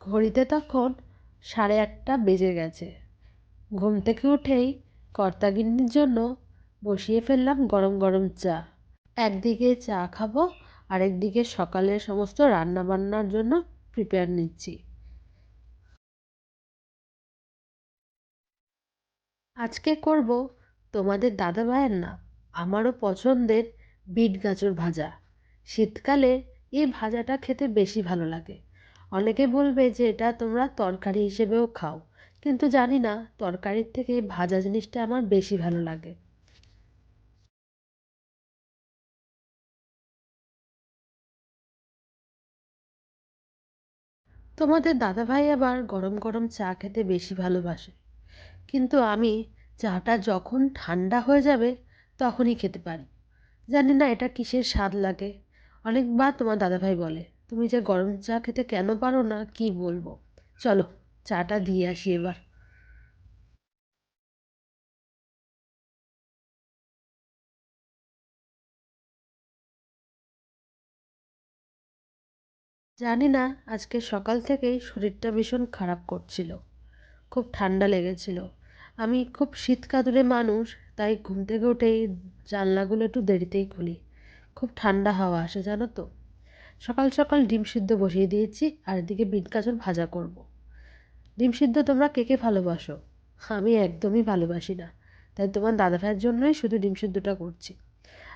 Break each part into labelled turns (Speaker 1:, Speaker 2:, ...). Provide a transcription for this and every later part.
Speaker 1: ঘড়িতে তখন সাড়ে আটটা বেজে গেছে। ঘুম থেকে উঠেই কর্তাগিন্নির জন্য বসিয়ে ফেললাম গরম গরম চা। একদিকে চা খাব, আরেকদিকে সকালের সমস্ত রান্না বান্নার জন্য প্রিপেয়ার নিচ্ছি। আজকে করব তোমাদের দাদা ভাইয়ের না, আমারও পছন্দের বিট গাজর ভাজা। শীতকালে এই ভাজাটা খেতে বেশি ভালো লাগে। অনেকে বলবে যে এটা তোমরা তরকারি হিসেবেও খাও, কিন্তু জানি না, তরকারির থেকে ভাজা জিনিসটা আমার বেশি ভালো লাগে। তোমাদের দাদাভাই আবার গরম গরম চা খেতে বেশি ভালোবাসে, কিন্তু আমি চাটা যখন ঠান্ডা হয়ে যাবে তখনই খেতে পারি। জানি না এটা কিসের স্বাদ লাগে, অনেকবার তোমার দাদাভাই বলে। তুমি যে গরম চা খেতে কেন পারো না, কি বলব? চলো, চাটা দিয়ে আসি এবার। জানি না, আজকে সকাল থেকেই শরীরটা ভীষণ খারাপ করছিল। খুব ঠান্ডা লেগেছিল। আমি খুব শীত মানুষ, তাই ঘুম থেকে উঠেই জানলাগুলো একটু দেরিতেই খুলি। খুব ঠান্ডা হাওয়া আসে, জানো তো? সকাল সকাল ডিম সিদ্ধ বসিয়ে দিয়েছি, আর এদিকে বিট গাজর ভাজা করব। ডিম সিদ্ধ তোমরা কে কে ভালোবাসো? আমি একদমই ভালোবাসি না, তাই তোমার দাদা ভাইয়ের জন্যই শুধু ডিম সিদ্ধটা করছি।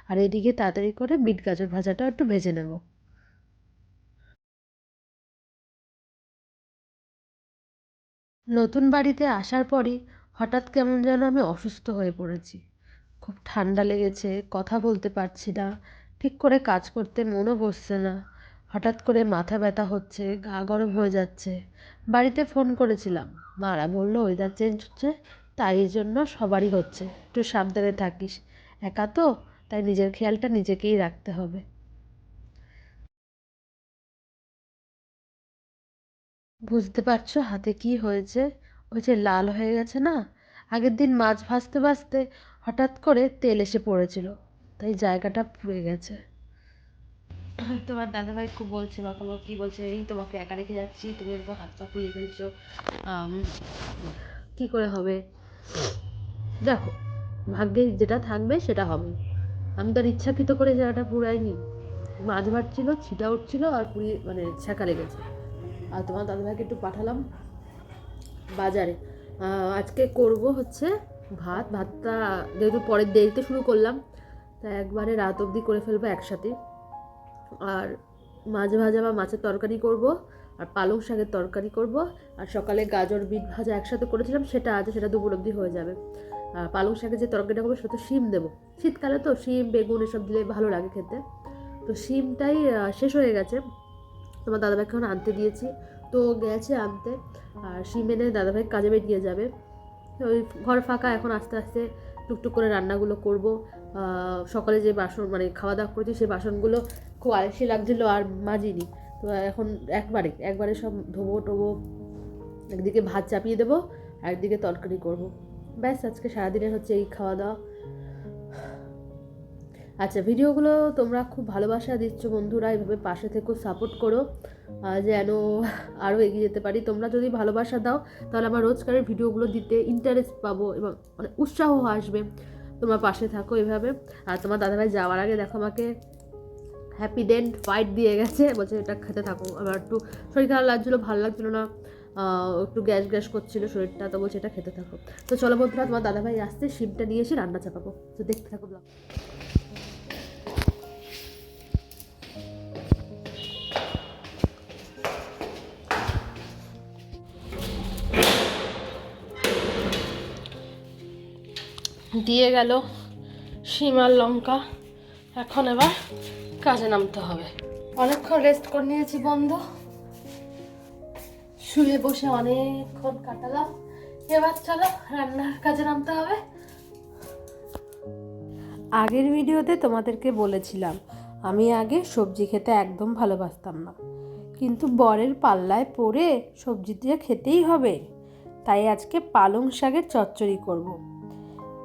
Speaker 1: আর এদিকে তাড়াতাড়ি করে বিট গাজর ভাজাটাও একটু ভেজে নেব। নতুন বাড়িতে আসার পরই হঠাৎ কেমন যেন আমি অসুস্থ হয়ে পড়েছি। খুব ঠান্ডা লেগেছে, কথা বলতে পারছি না, ঠিক করে কাজ করতে মনও বসছে না। হঠাৎ করে মাথা ব্যথা হচ্ছে, গা গরম হয়ে যাচ্ছে। বাড়িতে ফোন করেছিলাম। মারা বলল ওয়েদার চেঞ্জ হচ্ছে, তাই জন্য সবারই হচ্ছে। একটু সাবধানে থাকিস। একা তো, তাই নিজের খেয়ালটা নিজেকেই রাখতে হবে। বুঝতে পারছ হাতে কি হয়েছে? ওই যে লাল হয়ে গেছে না? আগের দিন মাছ ভাজতে ভাজতে হঠাৎ করে তেল এসে পড়েছিল, তাই জায়গাটা পুড়ে গেছে। তোমার দাদাভাই খুব বলছে বকাবকি বলছে, এই তোমাকে একা রেখে যাচ্ছি, তুমি একবার হাত পা ফুলিয়ে ফেলছো। কী করে হবে? দেখো ভাগ্যে যেটা থাকবে সেটা হবে। আমি তো আর ইচ্ছাকৃত করে জায়গাটা পুরাইনি। মাছ ভাজছিল ছিটা উঠছিল আর পুড়িয়ে মানে ছ্যাঁকা লেগেছে। আর তোমার দাদাভাইকে একটু পাঠালাম বাজারে। আজকে করব হচ্ছে ভাত। ভাতটা যেহেতু পরের দেরিতে শুরু করলাম, তা একবারে রাত অবধি করে ফেলব একসাথে। আর মাছ ভাজা বা মাছের তরকারি করব, আর পালং শাকের তরকারি করব, আর সকালে গাজর, বিট ভাজা একসাথে করেছিলাম, সেটা আছে, সেটা দুপুর অবধি হয়ে যাবে। আর পালং শাকের যে তরকারিটা করব, সেটা তো শিম দেবো। শীতকালে তো শিম, বেগুন এসব দিলে ভালো লাগে খেতে। তো শিমটাই শেষ হয়ে গেছে। তোমার দাদাভাইকে এখন আনতে দিয়েছি। তো গেছে আনতে, আর শিম এনে দাদাভাই কাজে বেরিয়ে যাবে। ওই ঘর ফাঁকা, এখন আস্তে আস্তে টুকটুক করে রান্নাগুলো করব। সকালে যে বাসন মানে খাওয়া দাওয়া করেছি সেই বাসনগুলো খুব আলসি লাগছিল আর মাজিনি। তো এখন একবারে একবারে সব ধোবো টোবো, একদিকে ভাত চাপিয়ে দেবো একদিকে তরকারি করব। ব্যাস, আজকে সারাদিনের হচ্ছে এই খাওয়া দাওয়া আচ্ছা ভিডিওগুলো তোমরা খুব ভালোবাসা দিচ্ছ বন্ধুরা এইভাবে পাশে থেকো, সাপোর্ট করো যেন আরও এগিয়ে যেতে পারি। তোমরা যদি ভালোবাসা দাও, তাহলে আমার রোজকারের ভিডিওগুলো দিতে ইন্টারেস্ট পাবো এবং মানে উৎসাহ আসবে। তোমার পাশে থাকো এভাবে। আর তোমার দাদাভাই যাওয়ার আগে দেখো আমাকে হ্যাপি ডেন্ট ফাইট দিয়ে গেছে। বলছে, এটা খেতে থাকো। আমার একটু শরীর খারাপ লাগছিল, ভালো লাগছিল না। একটু গ্যাস গ্যাস করছিল শরীরটা, তো বলছে, এটা খেতে থাকো। তো চলো বন্ধুরা, তোমার দাদাভাই আসতে শিমটা নিয়ে এসে রান্না চাপাবো। তো দেখতে থাকো ব্লগ দিয়ে গেল শিমার লঙ্কা। এখন এবার কাজে নামতে হবে। অনেকক্ষণ রেস্ট করে নিয়েছি বন্ধ। শুয়ে বসে অনেকক্ষণ কাটালাম। এবার চলো রান্নার কাজে নামতে হবে। আগের ভিডিওতে তোমাদেরকে বলেছিলাম আমি আগে সবজি খেতে একদম ভালোবাসতাম না। কিন্তু বরের পাল্লায় পড়ে সবজি দিয়ে খেতেই হবে। তাই আজকে পালং শাকের চচ্চড়ি করব।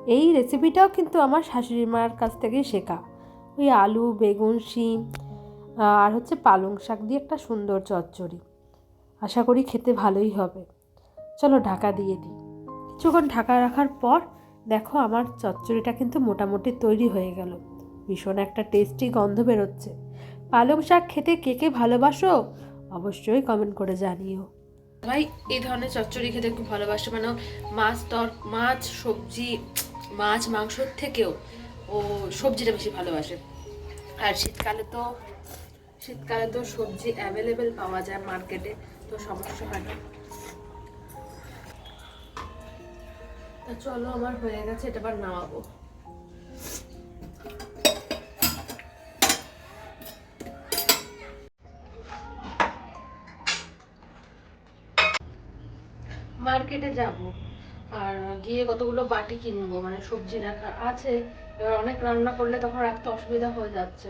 Speaker 1: এই রেসিপিটাও কিন্তু আমার শাশুড়ি মার কাছ থেকেই শেখা। ওই আলু, বেগুন, শিম আর হচ্ছে পালং শাক দিয়ে একটা সুন্দর চচ্চড়ি। আশা করি খেতে ভালোই হবে। চলো ঢাকা দিয়ে দিই। কিছুক্ষণ ঢাকা রাখার পর দেখো আমার চচ্চড়িটা কিন্তু মোটামুটি তৈরি হয়ে গেল। ভীষণ একটা টেস্টি গন্ধ বেরোচ্ছে। পালং শাক খেতে কে কে ভালোবাসো? অবশ্যই কমেন্ট করে জানিও। ভাই এই ধরনের চচ্চড়ি খেতে খুব ভালোবাসো। মানে মাছ তর, মাছ সবজি, মাছ মাংসর থেকেও ও সবজিটা বেশি ভালোবাসে। আর শীতকালে তো শীতকালে তো সবজি অ্যাভেলেবেল পাওয়া যায় মার্কেটে তো সমস্যা হয় না। চলো, আমার হয়ে গেছে, এটা আবার নামাবো। মার্কেটে যাব। আর গিয়ে কতগুলো বাটি কিনবো মানে সবজি রাখা আছে, এবার অনেক রান্না করলে তখন রাখতে অসুবিধা হয়ে যাচ্ছে।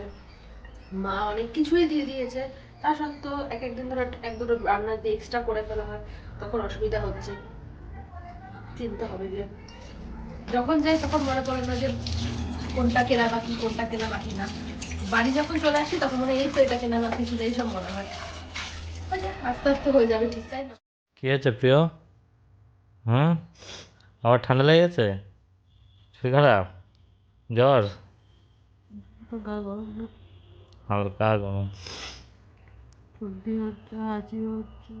Speaker 1: মা অনেক কিছুই দিয়ে দিয়েছে, তা সত্ত্বেও এক একদিন ধরে এক দুটো রান্না দিয়ে এক্সট্রা করে ফেলা হয়, তখন অসুবিধা হচ্ছে। চিনতে হবে যে যখন যাই তখন মনে পড়ে না যে কোনটা কেনা বাকি, কোনটা কেনা বাকি না। বাড়ি যখন চলে আসি তখন মনে এই তো এটা কেনা বাকি ছিল এইসব মনে হয়। আস্তে আস্তে হয়ে যাবে ঠিক, তাই না?
Speaker 2: কী হয়েছে প্রিয়? হুম? আবার ঠান্ডা লেগেছে শরীর খারাপ? জ্বর? হালকা গরম।
Speaker 1: সর্দি হচ্ছে হাঁচি হচ্ছে।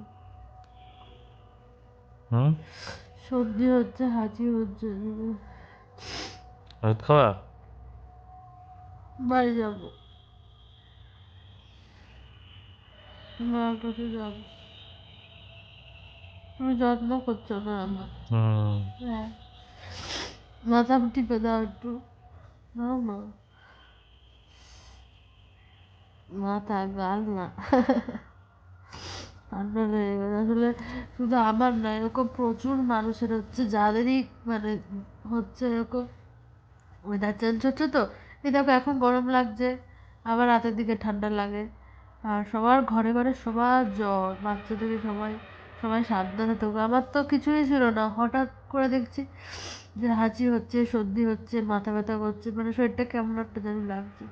Speaker 2: হুম?
Speaker 1: সর্দি হচ্ছে হাঁচি হচ্ছে।
Speaker 2: ওষুধ খাওয়া
Speaker 1: বাড়ি যাব। মার কাছে যাব। তুমি যত্ন করছ না আমার?
Speaker 2: হুম।
Speaker 1: হ্যাঁ। মাথা টিপে দাও একটু। না মাথা গাল না। ঠান্ডা লেগে গেছে। আসলে শুধু আমার না এরকম প্রচুর মানুষের হচ্ছে যাদেরই মানে হচ্ছে এরকম ওয়েদার চেঞ্জ হচ্ছে তো এই দেখো এখন গরম লাগছে আবার রাতের দিকে ঠান্ডা লাগে। আর সবার ঘরে ঘরে সবার জ্বর বাচ্চা থেকে সবাই সবাই সাবধানে থাকবে আমার তো কিছুই ছিল না। হঠাৎ করে দেখছি যে হাঁচি হচ্ছে, সর্দি হচ্ছে, মাথা ব্যথা করছে। মানে শরীরটা কেমন একটা জানি লাগছে।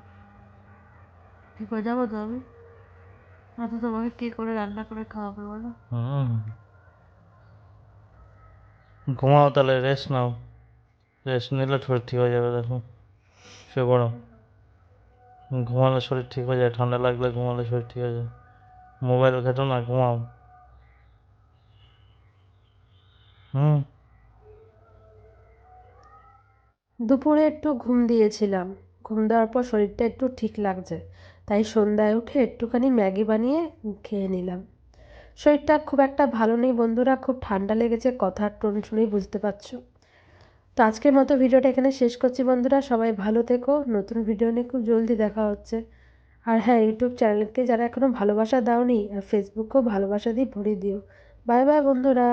Speaker 1: ঠিক হয়ে যাব তো আমি? না তো তোমাকে কে করে রান্না করে খাওয়াবে বলো?
Speaker 2: ঘুমাও তাহলে রেস্ট নাও। রেস্ট নিলে শরীর ঠিক হয়ে যাবে, দেখো। শুয়ে পড়ো। ঘুমালে শরীর ঠিক হয়ে যায়, ঠান্ডা লাগলে ঘুমালে শরীর ঠিক হয়ে যায়। মোবাইল ঘেটো না, ঘুমাও।
Speaker 1: দুপুরে একটু ঘুম দিয়েছিলাম। ঘুম দেওয়ার পর শরীরটা একটু ঠিক লাগছে, তাই সন্ধ্যায় উঠে একটুখানি ম্যাগি বানিয়ে খেয়ে নিলাম। শরীরটা খুব একটা ভালো নেই বন্ধুরা, খুব ঠান্ডা লেগেছে, কথার টোন শুনেই বুঝতে পারছ। তো আজকের মতো ভিডিওটা এখানে শেষ করছি বন্ধুরা, সবাই ভালো থেকো, নতুন ভিডিও নিয়ে খুব জলদি দেখা হচ্ছে। আর হ্যাঁ ইউটিউব চ্যানেলকে যারা এখনও ভালোবাসা দাওনি, আর ফেসবুকেও ভালোবাসা দিয়ে ভরে দিও। বাই বাই বন্ধুরা।